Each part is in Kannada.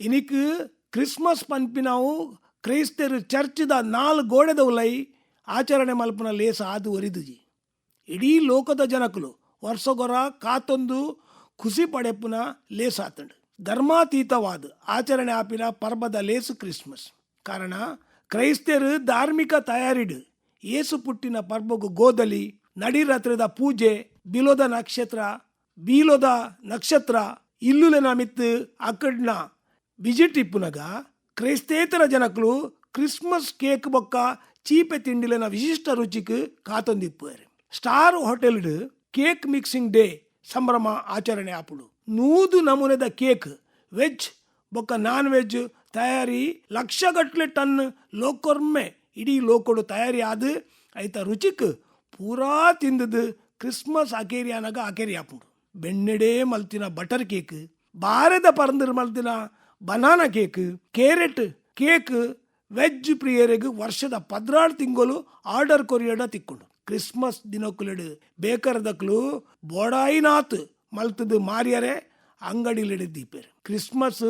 ಇನಿಕ್ ಕ್ರಿಸ್ಮಸ್ ಪನ್ಪಿನಾವು ಕ್ರೈಸ್ತರು ಚರ್ಚ್ದ ನಾಲ್ ಗೋಡೆದ ಉಲೈ ಆಚರಣೆ ಮಲ್ಪನ ಲೇಸ ಆದು ಒರಿದುಜಿ. ಇಡೀ ಲೋಕದ ಜನಕುಲು ವರ್ಷಗೊರ ಕಾತೊಂದು ಖುಷಿ ಪಡೆಪುನ ಲೇಸ್ ಧರ್ಮಾತೀತವಾದ ಆಚರಣೆ ಆಪಿನ ಪರ್ಬದ ಲೇಸು ಕ್ರಿಸ್ಮಸ್. ಕಾರಣ ಕ್ರೈಸ್ತರು ಧಾರ್ಮಿಕ ತಯಾರಿಡು ಏಸು ಪುಟ್ಟಿನ ಪರ್ಬಗು ಗೋದಲಿ, ನಡಿರಾತ್ರದ ಪೂಜೆ, ಬಿಲೋದ ನಕ್ಷತ್ರ, ಬೀಲೋದ ನಕ್ಷತ್ರ, ಇಲ್ಲುಲೆನ ಮಿತ್ತು ಅಕ್ಕಡ್ನ ವಿಜಿಟ್ ಇಪ್ಪುನಗ ಕ್ರೈಸ್ತೇತರ ಜನಕುಲು ಕ್ರಿಸ್ಮಸ್ ಕೇಕ್ ಬೊಕ್ಕ ಚೀಪೆ ತಿಂಡಿಲಿನ ವಿಶಿಷ್ಟ ರುಚಿಕ್ ಕಾತೊಂದಿಪ್ಪುವೆರು ಸ್ಟಾರ್ ಹೋಟೆಲ್ಡ್ ಕೇಕ್ ಮಿಕ್ಸಿಂಗ್ ಡೇ ಸಂಭ್ರಮ ಆಚರಣೆ ಆಪುಡು ನೂದು ನಮೂನೆದ ಕೇಕ್ ವೆಜ್ ಬೊಕ್ಕ ನಾನ್ ವೆಜ್ ತಯಾರಿ ಲಕ್ಷಗಟ್ಲೆ ಟನ್ ಲೋಕೊರ್ಮೆ ಇಡೀ ಲೋಕೊಡು ತಯಾರಿ ಆದ ಐತ ರುಚಿಕ್ ಪೂರಾ ತಿಂದದು ಕ್ರಿಸ್ಮಸ್ ಅಕೇರಿಯಾನಾಗ ಅಕೇರಿ ಆಪುಂಡು ಬೆಣ್ಣೆಡೆ ಮಲ್ತಿನ ಬಟರ್ ಕೇಕ್ ಬಾರೆದ ಪರಂದರ್ ಮಲ್ತಿನ banana cake carrot cake, veg ಪ್ರಿಯರಿಗೆ ವರ್ಷದ ಪದ್ನಾರು ತಿಂಗಳು ಆರ್ಡರ್ ಕೊರಿಯಡ ತಿಕ್ಕೊಂಡು. ಕ್ರಿಸ್ಮಸ್ ದಿನಕ್ಕುಲಿಡು ಬೇಕರದಕ್ಲು ಬೋಡಾಯಿನಾತ್ ಮಲ್ತದು ಮಾರಿಯರೆ ಅಂಗಡಿಲಿಡು ದೀಪೇರು. ಕ್ರಿಸ್ಮಸ್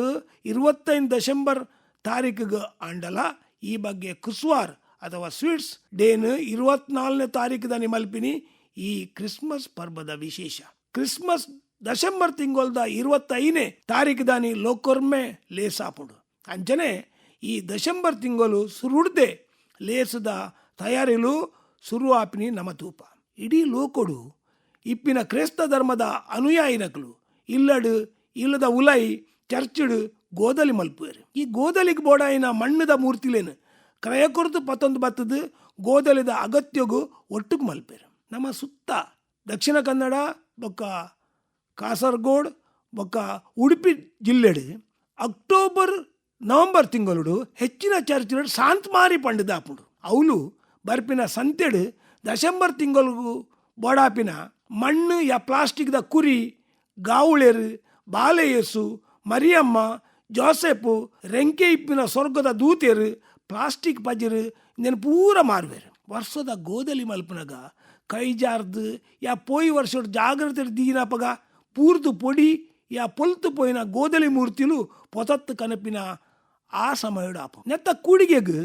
ಇರುವತ್ತೈದು ಡಿಸೆಂಬರ್ ತಾರೀಕಿಗೆ ಅಂಡಲ ಈ ಬಗ್ಗೆ ಕುಸ್ವಾರ್ ಅಥವಾ ಸ್ವೀಟ್ಸ್ ಡೇನ್ ಇರುವತ್ನಾಲ್ಕನೇ ತಾರೀಕದ ಮಲ್ಪಿನಿ ಈ ಕ್ರಿಸ್ಮಸ್ ಪರ್ಬದ ವಿಶೇಷ. ಕ್ರಿಸ್ಮಸ್ ಡಿಸೆಂಬರ್ ತಿಂಗಳದ ಇರುವತ್ತೈದನೇ ತಾರೀಕಿದಾನಿ ಲೋಕೊರ್ಮೆ ಲೇಸಾಪುಡು ಅಂಚನೆ ಈ ಡಿಸೆಂಬರ್ ತಿಂಗಳು ಸುರುಡ್ದೆ ಲೇಸದ ತಯಾರಿಲು ಶುರು ನಮತೂಪ ನಮ ತೂಪ ಇಡೀ ಲೋಕೊಡು ಇಪ್ಪಿನ ಕ್ರೈಸ್ತ ಧರ್ಮದ ಅನುಯಾಯಿನಕಲು ಇಲ್ಲಡು, ಇಲ್ಲದ ಉಲೈ, ಚರ್ಚುಡು, ಗೋದಲಿ ಮಲ್ಪುವೆರು. ಈ ಗೋದಲಿಗೆ ಬೋಡಾಯಿನ ಮಣ್ಣದ ಮೂರ್ತಿಲೇನು ಕ್ರಯ ಕೊರತು ಪತ್ತೊಂದು ಬತ್ತದು ಗೋದಲಿದ ಅಗತ್ಯಗೂ ಒಟ್ಟಿಗೆ ಮಲ್ಪೇರು ನಮ್ಮ ಸುತ್ತ ದಕ್ಷಿಣ ಕನ್ನಡ, ಬೊಕ್ಕ ಕಾಸರಗೋಡ್, ಬೊಕ್ಕ ಉಡುಪಿ ಜಿಲ್ಲೆಡೆ ಅಕ್ಟೋಬರ್, ನವೆಂಬರ್ ತಿಂಗಳು ಹೆಚ್ಚಿನ ಚರ್ಚ್ಗಳು ಶಾಂತಮಾರಿ ಪಂಡದ ಆಪುಡು ಅವಳು ಬರ್ಪಿನ ಸಂತೆಡು ಡಿಸೆಂಬರ್ ತಿಂಗಳಿಗೂ ಬೋಡಾಪಿನ ಮಣ್ಣು ಯಾ ಪ್ಲಾಸ್ಟಿಕ್ದ ಕುರಿ, ಗಾವುಳೆರು, ಬಾಲೆಯಸು, ಮರಿಯಮ್ಮ ಜೋಸೆಫು ರೆಂಕೆ ಇಪ್ಪಿನ ಸ್ವರ್ಗದ ದೂತೆರು, ಪ್ಲಾಸ್ಟಿಕ್ ಪಜರು ನೆನ ಪೂರ ಮಾರುವೆರು. ವರ್ಷದ ಗೋದಲಿ ಮಲ್ಪನಗ ಕೈ ಜಾರ್ದು ಯಾ ಪೋಯಿ ವರ್ಷದ ಜಾಗ್ರತೆ ದೀನಪಗ ಯಾ ಪೊಲ್ತು ಪೋಯಿನ ಗೋದಲಿ ಮೂರ್ತಿಲು ಪೊತತ್ತು ಕನಪಿನ ಆ ಸಮಯಡು ಆಪ. ನೆತ್ತ ಕೂಡಿಗೆಗ್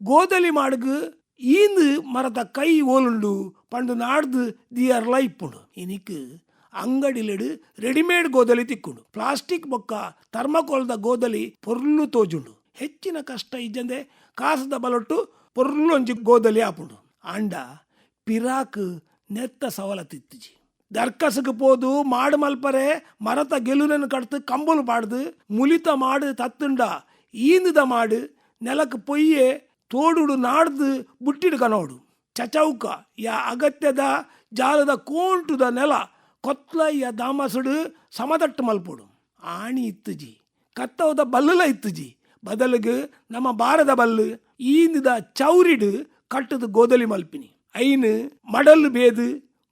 ಗೋದಲಿ ಮಾಡಗು ಈಂದು ಮರದ ಕೈ ಓಲುಂಡು ಪಂಡು ನಾಡ್ದು ದಿಯರ್ ಲೈಪುಂಡು ಇನಿಕ್ ಅಂಗಡಿಲೆಡು ರೆಡಿಮೇಡ್ ಗೋದಲಿ ತಿಕ್ಕುಂಡು. ಪ್ಲಾಸ್ಟಿಕ್ ಬೊಕ್ಕ ಥರ್ಮಕೋಲ್ದ ಗೋದಲಿ ಪೊರ್ಲು ತೋಜುಂಡು. ಹೆಚ್ಚಿನ ಕಷ್ಟ ಇಜ್ಜಂದೆ ಕಾಸದ ಬಲೊಟ್ಟು ಪೊರ್ಲು ಒಂಜಿ ಗೋದಲಿ ಆಪುಂಡು. ಆಂಡ ಪಿರಾಕ್ ನೆತ್ತ ಸವಲತ್ತಿತ್ತಿಜಿ ದರ್ಕಸಕ್ಕೆ போது மாடு மல்பரே மரத்த கெலுனன் கடுத்து கம்பல் பாடுது முலித்த மாடு தத்துண்ட ஈந்துத மாடு ನೆಲಕ್ಕೆ ಪೊಯ್ಯೆ ತೋಡುಡು ನಾಡ್ದು ಬುಟ್ಟಿಡು ಕನೋಡು ಚಚೌಕ ಯಾ ಅಗತ್ಯದ ಜಾಲದ ಕೋಂಟುದ ನೆಲ ಕೊತ್ಲ ಯ ದಾಮಸುಡು ಸಮದಟ್ಟು ಮಲ್ಪೊಡು ಆಣಿ ಇತ್ತುಜಿ ಕತ್ತವದ ಬಲ್ಲಲ ಇತ್ತುಜಿ ಬದಲಿಗೆ ನಮ್ಮ ಬಾರದ ಬಲ್ಲು ಈಂದಿದ ಚೌರಿಡು ಕಟ್ಟದು ಗೋದಲಿ ಮಲ್ಪಿನಿ ಐನು ಮಡಲು ಬೇದು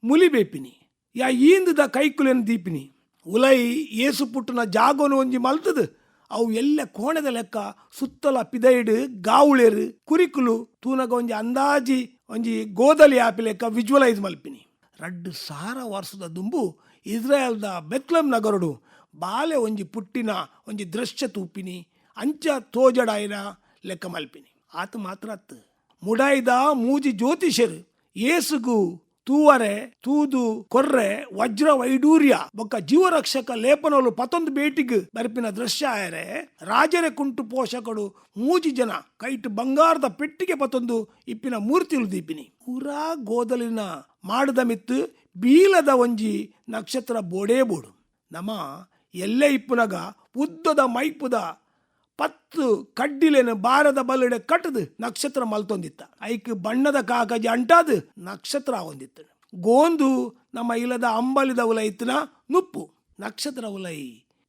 ಮುಲಿ ಬೇಪಿನಿ ಯಾ ಈಂದದ ಕೈಕುಲೆನ್ ದೀಪಿನಿ. ಉಲೈ ಏಸು ಪುಟ್ಟನ ಜಾಗೋನು ಒಂಜಿ ಮಲ್ತದು. ಅವು ಎಲ್ಲ ಕೋಣದ ಲೆಕ್ಕ ಸುತ್ತಲ ಪಿದೈಡು, ಗಾವುಳೆರು, ಕುರಿಕುಲು, ತೂನಗ ಒಂಜಿ ಅಂದಾಜಿ, ಒಂಜಿ ಗೋದಲಿ ಆಪಿ ಲೆಕ್ಕ ವಿಜುವಲೈಸ್ ಮಲ್ಪಿನಿ. ರಡ್ಡು ಸಾರ ವರ್ಷದ ದುಂಬು ಇಸ್ರಾಯಲ್ದ ಬೆತ್ಲಂ ನಗರಡು ಬಾಲೆ ಒಂಜಿ ಪುಟ್ಟಿನ ಒಂಜಿ ದೃಶ್ಯ ತೂಪಿನಿ, ಅಂಚ ತೋಜಡಾಯಿನ ಲೆಕ್ಕ ಮಲ್ಪಿನಿ. ಆತ ಮಾತ್ರ ಅತ್ತು. ಮುಡಾಯ್ದ ಮೂಜಿ ಜ್ಯೋತಿಷರು ಏಸುಗು ತೂವರೆ, ತೂದು, ಕೊರ್ರೆ, ವಜ್ರ ವೈಡೂರ್ಯ, ಬೊಕ್ಕ ಜೀವರಕ್ಷಕ ಲೇಪನಲು ಪತೊಂದು ಬೇಟಿಗ್ ಬರ್ಪಿನ ದೃಶ್ಯ ಆಯರೆ, ರಾಜರೆ ಕುಂಟು ಪೋಷಕಡು ಮೂಜಿ ಜನ ಕೈಟ್ ಬಂಗಾರದ ಪೆಟ್ಟಿಗೆ ಪತೊಂದು ಇಪ್ಪಿನ ಮೂರ್ತಿಲು ದೀಪಿನಿ. ಪೂರಾ ಗೋದಲಿನ ಮಾಡದ ಮಿತ್ತು ಬೀಲದ ಒಂಜಿ ನಕ್ಷತ್ರ ಬೋಡೇ ಬೋಡು. ನಮ ಎಲ್ಲೆ ಇಪ್ಪುನಗ ಉದ್ದದ ಮೈಪುದ ಪತ್ತು ಕಡ್ಡಿಲೆನ ಬಾರದ ಬಲ್ಲಡೆ ಕಟ್ಟದು ನಕ್ಷತ್ರ ಮಲ್ತೊಂದಿತ್ತ. ಐಕ್ ಬಣ್ಣದ ಕಾಕಜಿ ಅಂಟಾದು ನಕ್ಷತ್ರ ಹೊಂದಿತ್ತು. ಗೋಂದು ನಮ್ಮ ಇಲ್ಲದ ಅಂಬಲಿದ ಉಲ ಇತ್ತಿನ ನುಪ್ಪು, ನಕ್ಷತ್ರ ಉಲೈ,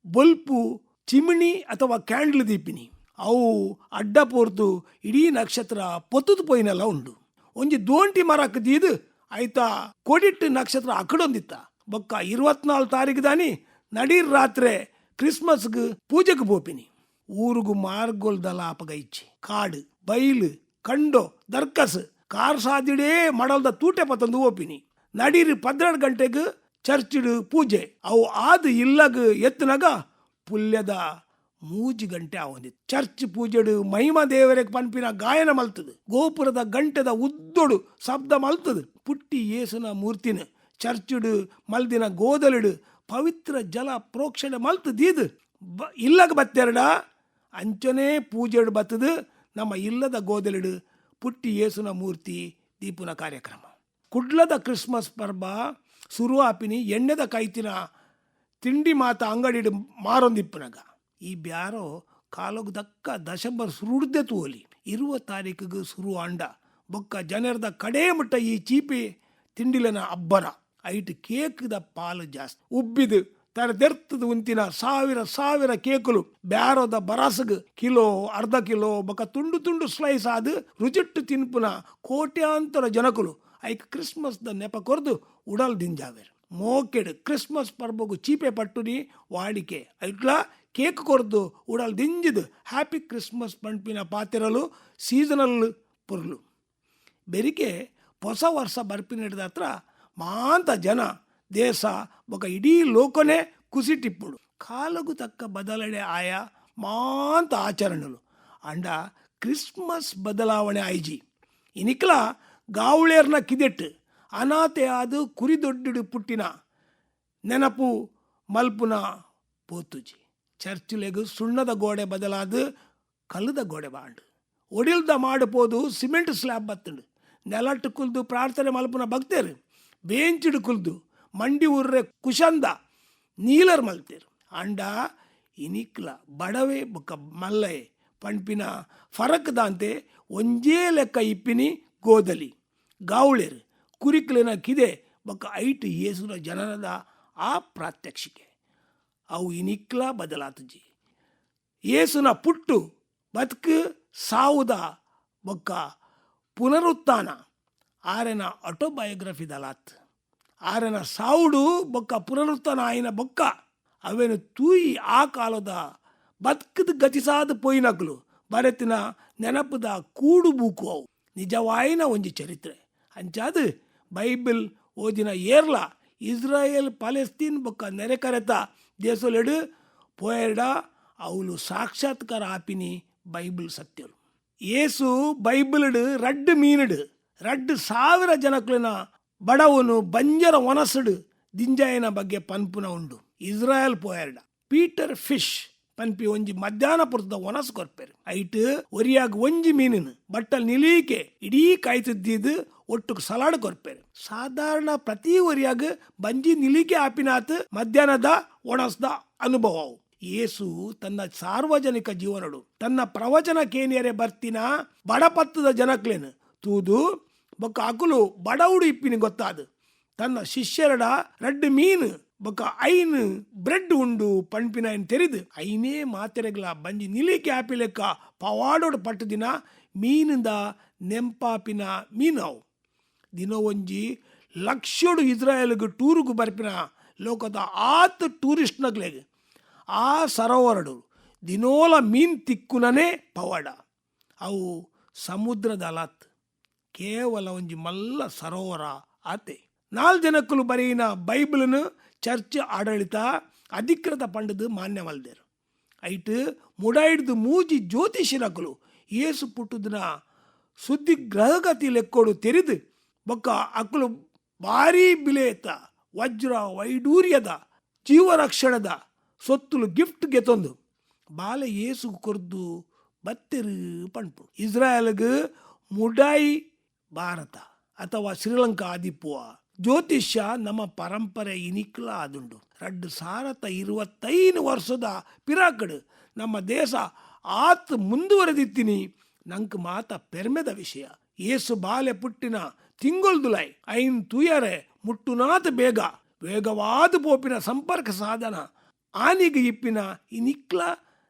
ಬಲ್ಪು, ಚಿಮಿಣಿ ಅಥವಾ ಕ್ಯಾಂಡ್ಲ್ ದೀಪಿನಿ. ಅವು ಅಡ್ಡ ಪೋರ್ತು ಇಡೀ ನಕ್ಷತ್ರ ಪೊತ್ತದು ಪೋಯಿನೆಲ್ಲ ಉಂಡು. ಒಂಜಿ ದೋಂಟಿ ಮರಕ್ಕೆ ದೀದು ಆಯ್ತ ಕೊಡಿಟ್ಟು ನಕ್ಷತ್ರ ಅಕಡೊಂದಿತ್ತ. ಬೊಕ್ಕ ಇರುವತ್ನಾಲ್ಕು ತಾರೀಕು ದಾನಿ ನಡೀರ್ ರಾತ್ರೆ ಕ್ರಿಸ್ಮಸ್ಗೆ ಪೂಜೆಗೆ ಬೋಪಿನಿ ಊರುಗು ಮಾರ್ಗೊಲ್ದಲ ಅಪಗೈಚಿ. ಕಾಡು, ಬೈಲು, ಕಂಡೋ, ದರ್ಕಸ್ ಕಾರ್ ಸಾದಿಡೇ ಮಡಲ್ದ ತೂಟೆ ಪತ್ತೊಂದು ಓಪಿನಿ ನಡೀರಿ ಪದ್ನೆರಡು ಗಂಟೆಗೆ ಚರ್ಚಿಡು ಪೂಜೆ. ಅವು ಆದ ಇಲ್ಲಗ ಎತ್ತನಾಗ ಪುಲ್ಯದ ಮೂಜಿ ಗಂಟೆ ಅವನಿ ಚರ್ಚ್ ಪೂಜೆಡು ಮಹಿಮ ದೇವರಿಗೆ ಪನ್ಪಿನ ಗಾಯನ ಮಲ್ತದು. ಗೋಪುರದ ಗಂಟೆದ ಉದ್ದೊಡು ಶಬ್ದ ಮಲ್ತದು. ಪುಟ್ಟಿ ಯೇಸುನ ಮೂರ್ತಿನ ಚರ್ಚುಡು ಮಲ್ದಿನ ಗೋದಲಿಡು ಪವಿತ್ರ ಜಲ ಪ್ರೋಕ್ಷಣೆ ಮಲ್ತದೀದು. ಬ, ಇಲ್ಲಗ ಬತ್ತೆರಡ? ಅಂಚನೆ ಪೂಜೆಡು ಬತ್ತದು, ನಮ್ಮ ಇಲ್ಲದ ಗೋದಲಿಡು ಪುಟ್ಟಿ ಯೇಸುನ ಮೂರ್ತಿ ದೀಪುನ ಕಾರ್ಯಕ್ರಮ. ಕುಡ್ಲದ ಕ್ರಿಸ್ಮಸ್ ಪರ್ಬ ಶುರು ಆಪಿನಿ ಎಣ್ಣೆದ ಕೈತಿನ ತಿಂಡಿ ಮಾತ ಅಂಗಡಿಡು ಮಾರೊಂದಿಪ್ಪನಗ. ಈ ಬ್ಯಾರೋ ಕಾಲಗ್ ದಕ್ಕ ದಶಂಬರ್ ಸುರುಡ್ದೆ ತೂಲಿ ಇರುವ ತಾರೀಕಿಗೆ ಶುರು ಆಂಡ. ಬೊಕ್ಕ ಜನರ್ದ ಕಡೇ ಮುಟ್ಟ ಈ ಚೀಪಿ ತಿಂಡಿಲನ ಅಬ್ಬರ. ಐಟ್ ಕೇಕ್ದ ಪಾಲು ಜಾಸ್ತಿ. ಉಬ್ಬಿದು ತರದೆರ್ತದ ಉಂತಿನ ಸಾವಿರ ಸಾವಿರ ಕೇಕುಲು ಬ್ಯಾರದ ಬರಸಗ್ ಕಿಲೋ, ಅರ್ಧ ಕಿಲೋ, ಬಕ ತುಂಡು ತುಂಡು ಸ್ಲೈಸ್ ಆದ್ ರುಚಿಟ್ಟು ತಿನ್ಪುನ ಕೋಟ್ಯಾಂತರ ಜನಕುಲು ಐಕ್ ಕ್ರಿಸ್ಮಸ್ದ ನೆಪ ಕೊರ್ದು ಉಡಲ್ ದಿಂಜಾವೆರ್. ಮೋಕೆಡ್ ಕ್ರಿಸ್ಮಸ್ ಪರ್ಬಗು ಚೀಪೆ ಪಟ್ಟುನಿ ವಾಡಿಕೆ ಐಟ್ಲ ಕೇಕ್ ಕೊರ್ದು ಉಡಲ್ ದಿಂಜಿದು ಹ್ಯಾಪಿ ಕ್ರಿಸ್ಮಸ್ ಪಂಪಿನ ಪಾತಿರಲು ಸೀಸನಲ್ ಪುರ್ಲು. ಬೆರಿಕೆ ಹೊಸ ವರ್ಷ ಬರ್ಪಿನ ಹತ್ರ ಮಾಂತ ಜನ ದೇಶ ಬೊಕ ಇಡೀ ಲೋಕನೇ ಕುಸಿಟಿಪ್ಪುಡು ಕಾಲಗು ತಕ್ಕ ಬದಲಾವಣೆ ಆಯ ಮಾಂತ ಆಚರಣೆಲು ಅಂಡ ಕ್ರಿಸ್ಮಸ್ ಬದಲಾವಣೆ ಆಯ್ಜಿ ಇನಿಕ್ಲ ಗಾವಳೇರ್ನ ಕಿದೆಟ್ಟು ಅನಾಥೆ ಆದು ಕುರಿದೊಡ್ಡಿಡು ಪುಟ್ಟಿನ ನೆನಪು ಮಲ್ಪುನ ಪೋತುಜಿ ಚರ್ಚಿಲೆಗು ಸುಣ್ಣದ ಗೋಡೆ ಬದಲಾದು ಕಲ್ಲದ ಗೋಡೆ ಬಾಂಡು ಒಡಿಲ್ದ ಮಾಡಪೋದು ಸಿಮೆಂಟ್ ಸ್ಲ್ಯಾಬ್ ಬತ್ತುಂಡು ನೆಲಟ್ಟು ಕುಲ್ದು ಪ್ರಾರ್ಥನೆ ಮಲ್ಪುನ ಭಕ್ತರು ಬೇಂಚಿಡು ಕುಲ್ದು ಮಂಡಿ ಉರ್ರೆ ಕುಶಂದ ನೀಲರ್ ಮಲ್ತೇರು. ಅಂಡ ಇನಿಕ್ಲ ಬಡವೆ ಬೊಕ್ಕ ಮಲ್ಲಯೆ ಪಂಪಿನ ಫರಕ್ ದಾಂತೆ ಒಂಜೇ ಲೆಕ್ಕ ಇಪ್ಪಿನಿ ಗೋದಲಿ. ಗಾವುಳೆರು ಕುರಿಕ್ಲಿನ ಕಿದೆ ಬೊಕ್ಕ ಐಟ್ ಯೇಸುನ ಜನನದ ಆ ಪ್ರಾತ್ಯಕ್ಷಿಕೆ. ಅವು ಇನಿಕ್ಲ ಬದಲಾತುಜಿ. ಯೇಸುನ ಪುಟ್ಟು ಬದುಕು ಸಾವುದ ಬೊಕ್ಕ ಪುನರುತ್ಥಾನ ಆರೆನ ಆಟೋಬಯೋಗ್ರಫಿ ದಲಾತ್. ಆರೆನ ಸಾವುಡು ಬೊಕ್ಕ ಪುನರುತ್ತನ ಆಯ್ನ ಬೊಕ್ಕ ಅವೇನು ತೂಯಿ ಆ ಕಾಲದ ಬದುಕದ ಗತಿಸಾದ ಪೋಯಿನಕ್ಲು ಬರೆತಿನ ನೆನಪದ ಕೂಡು ಬೂಕು ಅವು. ನಿಜವಾಯಿನ ಒಂಜಿ ಚರಿತ್ರೆ. ಅಂಚಾದ ಬೈಬಲ್ ಓದಿನ ಏರ್ಲ ಇಸ್ರಾಯೇಲ್ ಪಾಲೆಸ್ತೀನ್ ಬೊಕ್ಕ ನೆರೆಕರೆತ ದೇಶಲೆಡು ಪೋಯರ್ಡ ಅವಳು ಸಾಕ್ಷಾತ್ಕಾರ ಆಪಿನಿ ಬೈಬಲ್ ಸತ್ಯಲು ಏಸು ಬೈಬಲ್ಡು ರಡ್ಡ್ ಮೀನುಡು ರಡ್ಡ್ ಸಾವಿರ ಜನಕ್ಲಿನ ಬಡವನು ಬಂಜರ ಒನಸುಡು ದಿಂಜಾಯಿನ ಬಗ್ಗೆ ಪನ್ಪುನ ಉಂಡು. ಇಸ್ರಾಯಲ್ ಪೋಯರ್ಡ ಪೀಟರ್ ಫಿಶ್ ಪನ್ಪಿ ಒಂಜಿ ಮಧ್ಯಾಹ್ನ ಪುರದ ಒನಸು ಕೊರ್ಪೆರು. ಐಟ್ ಒರಿಯಾಗ ಒಂಜಿ ಮೀನಿನ ಬಟ್ಟಲ್ ನಿಲೀಕೆ ಇಡೀ ಕಾಯ್ತಿದ್ದಿದ್ದು ಒಟ್ಟು ಸಲಾಡ್ ಕೊರ್ಪೆರು. ಸಾಧಾರಣ ಪ್ರತಿ ಒರಿಯಾಗ ಬಂಜಿ ನಿಲೀಕೆ ಆಪಿನಾತ್ ಮಧ್ಯಾಹ್ನದ ಒಣಸ್ದ ಅನುಭವವು. ಯೇಸು ತನ್ನ ಸಾರ್ವಜನಿಕ ಜೀವನಡು, ತನ್ನ ಪ್ರವಚನ ಕೇನಿಯರೆ ಬರ್ತಿನ ಬಡಪತ್ತದ ಜನಕ್ಲೇನು ತೂದು ಬೊಕ್ಕ ಅಕುಲು ಬಡವುಡು ಇಪ್ಪಿನ ಗೊತ್ತಾದು. ತನ್ನ ಶಿಷ್ಯರಡ ರಡ್ಡು ಮೀನು, ಬೊಕ್ಕ ಐನ್ ಬ್ರೆಡ್ ಉಂಡು ಪಂಪಿನ ಐನ್ ತೆರಿದು. ಐನೇ ಮಾತೆರೆಗ್ಲ ಬಂಜಿ ನಿಲಿಕೆ ಆಪಿಲೆಕ್ಕ ಪವಾಡೋಡು ಪಟ್ಟು ದಿನ ಮೀನಿಂದ ನೆಂಪಾಪಿನ ಮೀನವು ದಿನ ಒಂಜಿ ಲಕ್ಷಡು ಇಸ್ರಾಯೇಲ್ಗೆ ಟೂರುಗು ಬರ್ಪಿನ ಲೋಕದ ಆತ್ ಟೂರಿಸ್ಟ್ನಗ್ಲೆಗ್ ಆ ಸರೋವರಡು ದಿನೋಲ ಮೀನ್ ತಿಕ್ಕುನನೇ ಪವಾಡ. ಅವು ಸಮುದ್ರದ ಅಲಾತ್ ಕೇವಲ ಒಂಜಿ ಮಲ್ಲ ಸರೋವರ ಆತೆ ನಾಲ್ ಜನಕ್ಕಲು ಬರೀನ ಬೈಬಲ್ನು ಚರ್ಚ್ ಆಡಳಿತ ಅಧಿಕೃತ ಪಂಡದು ಮಾನ್ಯವಲ್ದೇರು. ಐಟ್, ಮುಡಾಯಿಡ್ದು ಮೂಜಿ ಜ್ಯೋತಿಷಿರಕಲು ಏಸು ಪುಟ್ಟುದಿನ ಸುದ್ದಿ ಗ್ರಹಗತಿ ಲೆಕ್ಕೋಡು ತೆರೆದು ಬೊಕ್ಕ ಅಕ್ಕಲು ಭಾರೀ ಬಿಲೇತ, ವಜ್ರ, ವೈಡೂರ್ಯದ, ಜೀವರಕ್ಷಣದ ಸೊತ್ತುಲು ಗಿಫ್ಟ್ ಗೆತೊಂದು ಬಾಲೆ ಏಸು ಕೊರ್ದು ಬತ್ತೆರು ಪಂಪು ಇಸ್ರಾಯಲ್ಗ್ ಮುಡಾಯಿ ಭಾರತ ಅಥವಾ ಶ್ರೀಲಂಕಾ ಆದಿಪುವ ಜ್ಯೋತಿಷ್ಯ ನಮ್ಮ ಪರಂಪರೆ ಇನಿಕ್ಲ ಆದುಂಡು ರಡ್ಡು ಸಾರತ ಇರುವತ್ತೈದು ವರ್ಷದ ಪಿರಾಕಡು ನಮ್ಮ ದೇಶ ಆತ್ ಮುಂದುವರೆದಿತ್ತೀನಿ. ನಂಕ್ ಮಾತ ಪೆರ್ಮೆದ ವಿಷಯ. ಏಸು ಬಾಲೆ ಪುಟ್ಟಿನ ತಿಂಗೊಲ್ದುಲೈ ಐನ್ ತುಯರೆ ಮುಟ್ಟುನಾತ ಬೇಗ. ವೇಗವಾದ ಪೋಪಿನ ಸಂಪರ್ಕ ಸಾಧನ. ಆನಿಗೆ ಇಪ್ಪಿನ ಇನಿಕ್ಲ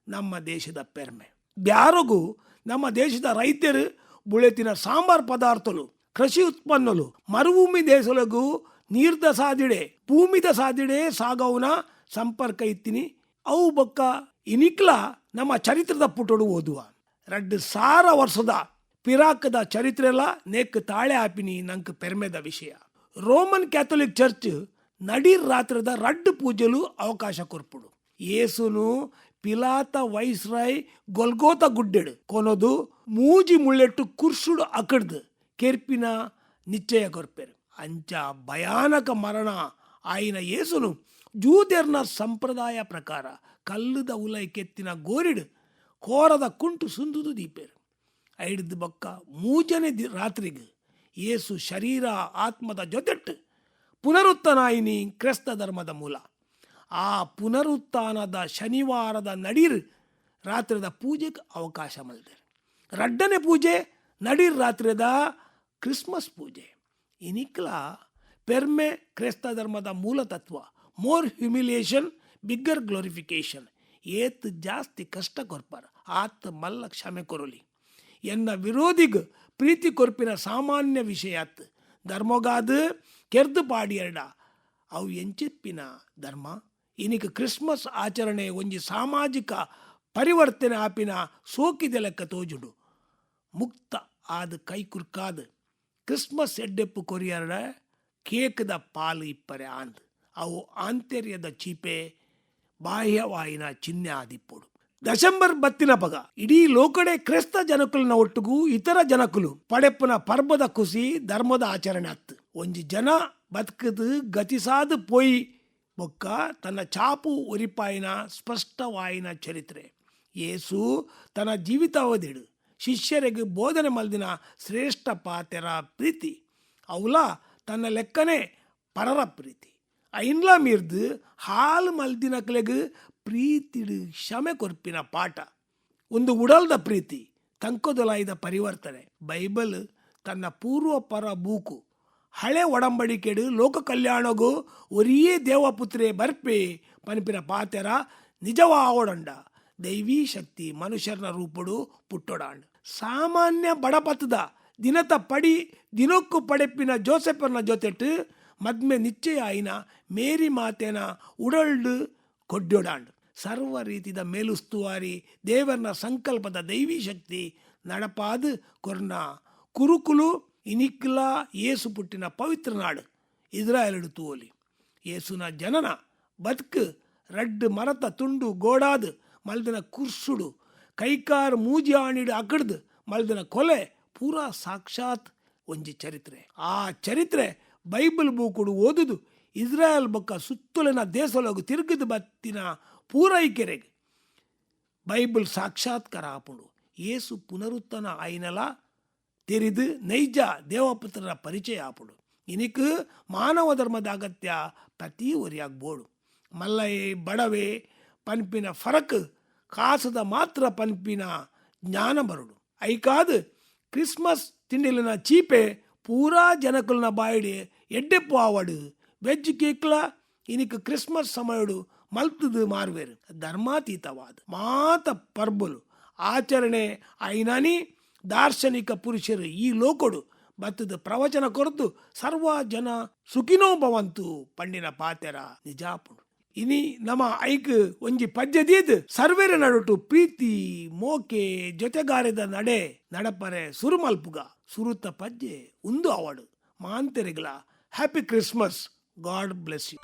ನಮ್ಮ ದೇಶದ ಪೆರ್ಮೆ. ಬ್ಯಾರಗು ನಮ್ಮ ದೇಶದ ರೈತರು ಬುಳೆತಿನ ಸಾಂಬಾರ್ ಪದಾರ್ಥಲು ಕೃಷಿ ಉತ್ಪನ್ನಲು ಮರುಭೂಮಿ ದೇಶಲಗು ನೀರ್ದ ಸಾದಿಡೆ, ಭೂಮಿದ ಸಾದಿಡೆ ಸಾಗೌನ ಸಂಪರ್ಕ ಇತ್ತಿನಿ. ಅವು ಬೊಕ್ಕ ಇನಿಕ್ಲ ನಮ್ಮ ಚರಿತ್ರದ ಪುಟಡು ಓದುವ. ರಡ್ಡು ಸಾರ ವರ್ಷದ ಪಿರಾಕದ ಚರಿತ್ರೆಲ ನೆಕ್ ತಾಳೆ ಆಪಿನಿ ನಂಕ್ ಪೆರ್ಮೆದ ವಿಷಯ. ರೋಮನ್ ಕ್ಯಾಥೋಲಿಕ್ ಚರ್ಚ್ ನಡೀರ್ ರಾತ್ರದ ರಡ್ಡು ಪೂಜೆಲು ಅವಕಾಶ ಕೊರ್ಪುಡು. ಯೇಸುನು ಪಿಲಾತ ವೈಸ್ರಾಯ್ ಗೊಲ್ಗೋತ ಗುಡ್ಡೆಡು ಕೊನೊದು ಮೂಜಿ ಮುಳ್ಳೆಟ್ಟು ಕುರ್ಸುಡು ಅಕಡ್ದು ಕೆರ್ಪಿನ ನಿಶ್ಚಯ ಕೊರ್ಪೆರು ಅಂಚ ಭಯಾನಕ ಮರಣ ಆಯಿನ ಏಸುನು ಜೂತೆರ್ನ ಸಂಪ್ರದಾಯ ಪ್ರಕಾರ ಕಲ್ಲುದ ಉಲೈ ಕೆತ್ತಿನ ಗೋರಿಡು ಕೋರದ ಕುಂಟು ಸುಂದುದು ದೀಪೇರು ಐಡ್ದು ಬೊಕ್ಕ ಮೂಜನೆ ದಿ ರಾತ್ರಿಗೆ ಏಸು ಶರೀರ ಆತ್ಮದ ಜೊತೆಟ್ಟು ಪುನರುತ್ತನಾಯಿನಿ ಕ್ರೈಸ್ತ ಧರ್ಮದ ಮೂಲ ಆ ಪುನರುತ್ಥಾನದ ಶನಿವಾರದ ನಡೀರ್ ರಾತ್ರಿದ ಪೂಜೆಗೆ ಅವಕಾಶ ಮಲ್ದೆ ರಡ್ಡನೆ ಪೂಜೆ, ನಡೀರ್ ರಾತ್ರಿದ ಕ್ರಿಸ್ಮಸ್ ಪೂಜೆ. ಇನಿಕ್ಲ ಪೆರ್ಮೆ ಕ್ರೈಸ್ತ ಧರ್ಮದ ಮೂಲ ತತ್ವ ಮೋರ್ ಹ್ಯುಮಿಲಿಯೇಷನ್ ಬಿಗ್ಗರ್ ಗ್ಲೋರಿಫಿಕೇಷನ್. ಏತ್ ಜಾಸ್ತಿ ಕಷ್ಟ ಕೊರ್ಪಾರ, ಆತ್ ಮಲ್ಲ ಕ್ಷಮೆ ಕೊರಲಿ. ಎನ್ನ ವಿರೋಧಿಗ್ ಪ್ರೀತಿ ಕೊರ್ಪಿನ ಸಾಮಾನ್ಯ ವಿಷಯಾತ್ ಧರ್ಮಗಾದ ಕೆರ್ದು ಪಾಡಿಯರ್ಡ. ಅವು ಎಂಚಿಪ್ಪಿನ ಧರ್ಮ. ಇನಿಕ್ ಕ್ರಿಸ್ಮಸ್ ಆಚರಣೆ ಒಂಜಿ ಸಾಮಾಜಿಕ ಪರಿವರ್ತನೆ ಆಪಿನ ಸೋಕಿದ ಲೆಕ್ಕ ತೋಜುಡು. ಮುಕ್ತ ಆದ ಕೈ ಕುರ್ಕಾದ್ ಕ್ರಿಸ್ಮಸ್ ಎಡ್ಡೆಪ್ಪು ಕೊರಿಯರ್ಡ ಕೇಕ್ದ ಪಾಲು ಇಪ್ಪರೆ ಆಂದ್. ಅವು ಆಂತರ್ಯದ ಚೀಪೆ ಬಾಹ್ಯವಾಯಿನ ಚಿಹ್ನೆ ಆದಿಪ್ಪುಡು ದಶಂಬರ್ ಬತ್ತಿನ ಪಗ ಇಡೀ ಲೋಕಡೆ ಕ್ರಿಸ್ತ ಜನಕುಲಿನ ಒಟ್ಟುಗೂ ಇತರ ಜನಕುಲು ಪಡೆಪ್ಪನ ಪರ್ಬದ ಕುಸಿ ಧರ್ಮದ ಆಚರಣೆ ಅತ್ತು. ಒಂಜಿ ಜನ ಬದುಕದು ಗತಿಸಾದು ಪೋಯಿ ಬೊಕ್ಕ ತನ್ನ ಚಾಪು ಒರಿಪಾಯಿನ ಸ್ಪಷ್ಟವಾಯಿನ ಚರಿತ್ರೆ. ಏಸು ತನ್ನ ಜೀವಿತಾವಧಿಡು, ಶಿಷ್ಯರಿಗೆ ಬೋಧನೆ ಮಲ್ದಿನ ಶ್ರೇಷ್ಠ ಪಾತೆರ ಪ್ರೀತಿ. ಅವಲ ತನ್ನ ಲೆಕ್ಕನೆ ಪರರ ಪ್ರೀತಿ. ಐನ್ಲ ಮೀರ್ದು ಹಾಲು ಮಲ್ದಿನಕ್ಲೆಗ್ ಪ್ರೀತಿಡು ಕ್ಷಮೆ ಕೊರ್ಪಿನ ಪಾಠ. ಒಂದು ಉಡಲ್ದ ಪ್ರೀತಿ, ತಂಕದೊಲಾಯ್ದ ಪರಿವರ್ತನೆ. ಬೈಬಲ್ ತನ್ನ ಪೂರ್ವ ಪರ ಬೂಕು. ಹಳೆ ಒಡಂಬಡಿಕೆಡು ಲೋಕ ಕಲ್ಯಾಣಗೂ ಒರಿಯೇ ದೇವಪುತ್ರೆ ಬರ್ಪೆ ಪನಿಪಿನ ಪಾತೆರ ನಿಜವಾವಡಂಡ ದೈವೀ ಶಕ್ತಿ ಮನುಷ್ಯರನ ರೂಪಡು ಪುಟ್ಟೊಡಾಂಡ್ ಸಾಮಾನ್ಯ ಬಡಪತದ ದಿನತ ಪಡಿ ದಿನಕ್ಕೂ ಪಡೆಪ್ಪಿನ ಜೋಸೆಫರ್ನ ಜೊತೆಟ್ಟು ಮದ್ಮೆ ನಿಶ್ಚಯ ಆಯಿನ ಮೇರಿ ಮಾತೆನ ಉಡಲ್ಡು ಕೊಡ್ಡೊಡಾಂಡ್ ಸರ್ವ ರೀತಿದ ಮೇಲುಸ್ತುವಾರಿ ದೇವರನ ಸಂಕಲ್ಪದ ದೈವೀ ಶಕ್ತಿ ನಡಪಾದು ಕೊರ್ನ ಕುರುಕುಲು ಇನಿಕ್ಲ ಏಸು ಪುಟ್ಟಿನ ಪವಿತ್ರ ನಾಡು ಇಸ್ರಾಯೇಲ್ ತೋಲಿ. ಏಸುನ ಜನನ, ಬದುಕು, ರಡ್ಡು, ಮರತ, ತುಂಡು, ಗೋಡಾದು, ಮಲ್ದಿನ ಕುರ್ಸುಡು, ಕೈಕಾರ್, ಮೂಜಿ ಆಣಿಡು, ಅಕಡ್ದು, ಮಲ್ದಿನ ಕೊಲೆ, ಪೂರ ಸಾಕ್ಷಾತ್ ಒಂಜಿ ಚರಿತ್ರೆ. ಆ ಚರಿತ್ರೆ ಬೈಬಲ್ ಬೂಕುಡು ಓದುದು, ಇಸ್ರಾಯೇಲ್ ಬೊಕ್ಕ ಸುತ್ತಲಿನ ದೇಶಲೋಗು ತಿರುಗಿದು ಬತ್ತಿನ ಪೂರೈಕೆರೆಗೆ. ಬೈಬಲ್ ಸಾಕ್ಷಾತ್ಕಾರ ಆಪುಂಡು. ಏಸು ಪುನರುತ್ತನ ಆಯ್ನಲ ತೆರೆದು ನೈಜ ದೇವಪುತ್ರರ ಪರಿಚಯ ಆಪುಡು ಇನಿಕ್ ಮಾನವ ಧರ್ಮದ ಅಗತ್ಯ ಪ್ರತಿ ಒರಿಯಾಗ್ಬೋಡು ಮಲ್ಲಯೆ ಬಡವೆ ಪನ್ಪಿನ ಫರಕ್ ಕಾಸದ ಮಾತ್ರ ಪನ್ಪಿನ ಜ್ಞಾನ ಬರುಡು ಐಕಾದ್ ಕ್ರಿಸ್ಮಸ್ ತಿಂಡಿಲಿನ ಚೀಪೆ ಪೂರಾ ಜನಕುಲ್ನ ಬಾಯಿಡೆ ಎಡ್ಡೆಪ್ಪು ಆವಡು ವೆಜ್ ಕೇಕ್ಲ ಇನಿಕ್ ಕ್ರಿಸ್ಮಸ್ ಸಮಯಡು ಮಲ್ತದು ಮಾರ್ವೇರು ಧರ್ಮಾತೀತವಾದ ಮಾತ ಪರ್ಬಲು ಆಚರಣೆ ಐನಾನಿ ದಾರ್ಶನಿಕ ಪುರುಷರು ಈ ಲೋಕಡು ಬತ್ತದ ಪ್ರವಚನ ಕೊರತು ಸರ್ವ ಜನ ಸುಖಿನೋ ಭವಂತು ಪಂಡಿನ ಪಾತೆರ ನಿಜಾಪುಡು ಇನಿ ನಮ ಐಕ್ ಒಂಜಿ ಪದ್ಯದೀದ್ ಸರ್ವೇರ ನಡುಟು ಪ್ರೀತಿ ಮೋಕೆ ಜೊತೆಗಾರದ ನಡೆ ನಡಪರೆ ಸುರುಮಲ್ಪುಗ ಸುರುತ ಪದ್ಯೆ ಉಂದು ಅವಡು. ಮಾಂತೆರಿಗ್ಲ happy Christmas God bless you